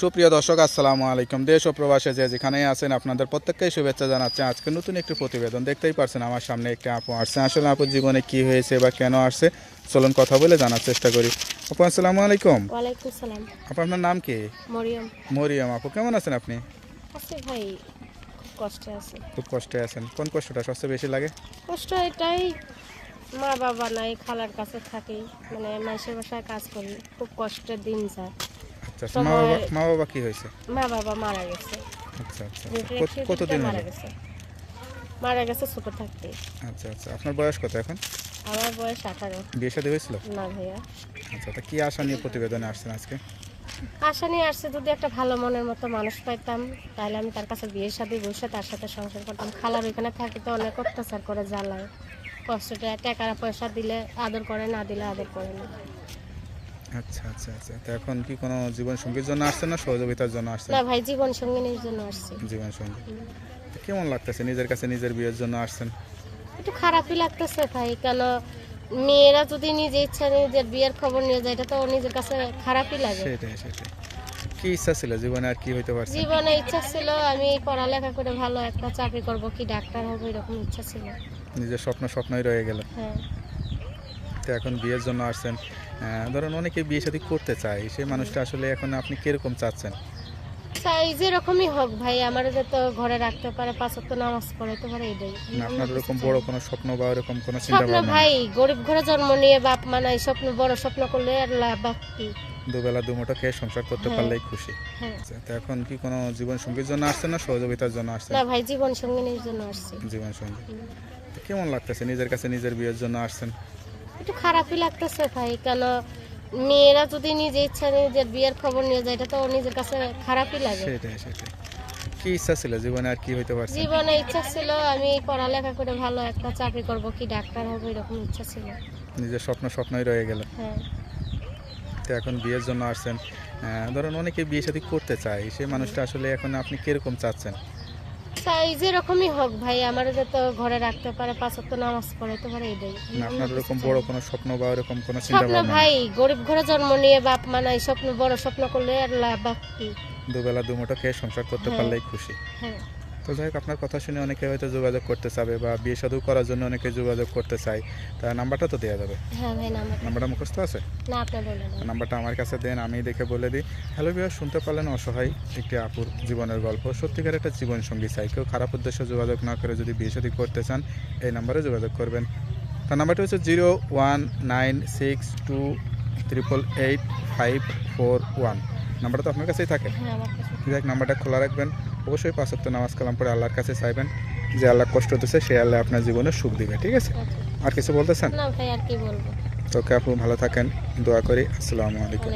সুপ্রিয় দর্শক আসসালামু আলাইকুম। দেশ ও প্রবাসে যে যেখানেই আছেন আপনাদের প্রত্যেককেই শুভেচ্ছা জানাচ্ছি। আজকে নতুন একটি প্রতিবেদন দেখতেই পারছেন আমার সামনে একটি আপু আসছে। আসলে আপুর জীবনে কি হয়েছে বা কেন আসছে চলুন কথা বলে জানার চেষ্টা করি। আপু আসসালামু আলাইকুম। আপু আপনার নাম কি? মরিয়ম। মরিয়ম আপু কেমন আছেন আপনি? আছে ভাই খুব কষ্টে আছে। খুব কষ্টে আছেন। কোন কষ্টটা সবচেয়ে বেশি লাগে? কষ্ট এটাই মা বাবা নাই খালার কাছে থাকি মানে মাসের বাসায় কাজ করি খুব কষ্টের দিন যায়। আচ্ছা আচ্ছা, মা বাবা মা বাবা কি হয়েছে? মা বাবা মারা গেছে। আচ্ছা আচ্ছা কতদিন মারা গেছে। মারা গেছে ছোট থাকতে। আচ্ছা আচ্ছা আপনার বয়স কত এখন? আমার বয়স আঠারো। বিয়ে শাদী হয়েছিল? না ভাইয়া। আচ্ছা তা কি আশা নিয়ে প্রতিবেদনে আসছেন আজকে? আশা নিয়ে আসছে যদি একটা ভালো মনের মতো মানুষ পাইতাম তাহলে আমি তার কাছে বিয়ের সাথে বসে তার সাথে সংসার করতাম। খালার ওইখানে থাকি তো অনেক অত্যাচার করে জ্বালায়। কষ্টটা টাকা পয়সা দিলে আদর করে না দিলে আদর করে না। আচ্ছা আচ্ছা আচ্ছা। তো এখন কি কোনো জীবন সঙ্গীর জন্য আসছেন না সহযোগিতার জন্য আসছেন? না ভাই জীবন সঙ্গিনীর জন্য আসছি। জীবন সঙ্গী কেমন লাগতেছে? নিজের কাছে নিজের বিয়ের জন্য আসছেন? একটু খারাপই লাগতেছে ভাই কেন মেয়েরা যদি নিজে ইচ্ছা নিজের বিয়ের খবর নিয়ে যায় এটা তো নিজের কাছে খারাপই লাগে। সেটাই সেটাই। কি ইচ্ছা ছিল জীবনে আর কি হইতে পারছে? জীবনে ইচ্ছা ছিল আমি পড়ালেখা করে ভালো একটা চাকরি করব কি ডাক্তার হব এরকম ইচ্ছা ছিল। নিজের স্বপ্ন স্বপ্নই রয়ে গেল। হ্যাঁ। তো এখন বিয়ের জন্য আসছেন। ধরুন অনেকে বিয়ে শাদী করতে চায় সেই মানুষটা আসলে এখন আপনি কীরকম চাচ্ছেন? চাই যেরকমই হোক ভাই আমার তো ঘরে রাখতে পারে নামাজ পড়াইতে পারে এটাই। আপনার বড় কোনো স্বপ্ন বা কোনো চিন্তা ভাবনা ভাই গরিব ঘরে জন্ম নিয়ে বাপ স্বপ্ন বড় স্বপ্ন করলে আর লাভ কি। দুবেলা দুমুঠো খেয়ে সংসার করতে হ্যাঁ। পারলেই খুশি। হ্যাঁ। আচ্ছা, তো এখন কি কোনো জীবন সঙ্গীর জন্য আসছেন না সহযোগিতার জন্য আসছেন? না ভাই জীবন সঙ্গিনীর জন্য আসছি। জীবন সঙ্গী কেমন লাগতেছে নিজের কাছে নিজের বিয়ের জন্য আসছেন? একটু খারাপই লাগতেছে ভাই কেন মেয়েরা যদি নিজে ইচ্ছা নিজের বিয়ের খবর নিয়ে যায় এটা তো নিজের কাছে খারাপই লাগে। সেটাই সেটাই। কি ইচ্ছা ছিল জীবনে আর কি হইতে পারছে? জীবনে ইচ্ছা ছিল আমি পড়ালেখা করে ভালো একটা চাকরি করব কি ডাক্তার হব এরকম ইচ্ছা ছিল। নিজের স্বপ্ন স্বপ্নই রয়ে গেল। হ্যাঁ। তো এখন বিয়ের জন্য আসছেন। ধরুন অনেকে বিয়ে শাদী করতে চায় সেই মানুষটা আসলে এখন আপনি কীরকম চাচ্ছেন? চাই যেরকমই হোক ভাই আমার তো ঘরে রাখতে পারে পাঁচত্ব নামাজ পড়াইতে পারে এটাই আপনার এরকম বড় কোনো স্বপ্ন বা এরকম কোনো চিন্তা ভাবনা? ভাই গরিব ঘরে জন্ম নিয়ে বাপ মানাই স্বপ্ন বড় স্বপ্ন করলে আর লাভ কি দুবেলা দুমুঠো খেয়ে সংসার করতে পারলে পারলেই খুশি। হ্যাঁ। তো যাই হোক আপনার কথা শুনে অনেকে হয়তো যোগাযোগ করতে চাবে বা বিয়ে শাদী করার জন্য অনেকে যোগাযোগ করতে চায়। তা নাম্বারটা তো দেওয়া যাবে। হ্যাঁ ভাই নাম্বার নাম্বারটা মুখস্থ আছে? না আপনার বলে না নাম্বারটা আমার কাছে দেন আমি দেখে বলে দিই। হ্যালো বিয়ার শুনতে পারলেন অসহায় একটি আপুর জীবনের গল্প। সত্যিকার একটা জীবন সঙ্গী চাই। কেউ খারাপ উদ্দেশ্যে যোগাযোগ না করে যদি বিয়ে শাদী করতে চান এই নাম্বারে যোগাযোগ করবেন। তার নাম্বারটা হচ্ছে zero one nine six two triple eight five four one. নাম্বারটা তো আপনার কাছেই থাকে। হ্যাঁ নাম্বারটা খোলা রাখবেন। অবশ্যই পাঁচ ওয়াক্ত নামাজ কালাম পরে আল্লাহর কাছে চাইবেন যে আল্লাহ কষ্ট দিচ্ছে সে আল্লাহ আপনার জীবনে সুখ দিবে ঠিক আছে? আচ্ছা। আর কিছু বলতেছেন? তোকে আপু ভালো থাকেন দোয়া করি আসসালামু আলাইকুম।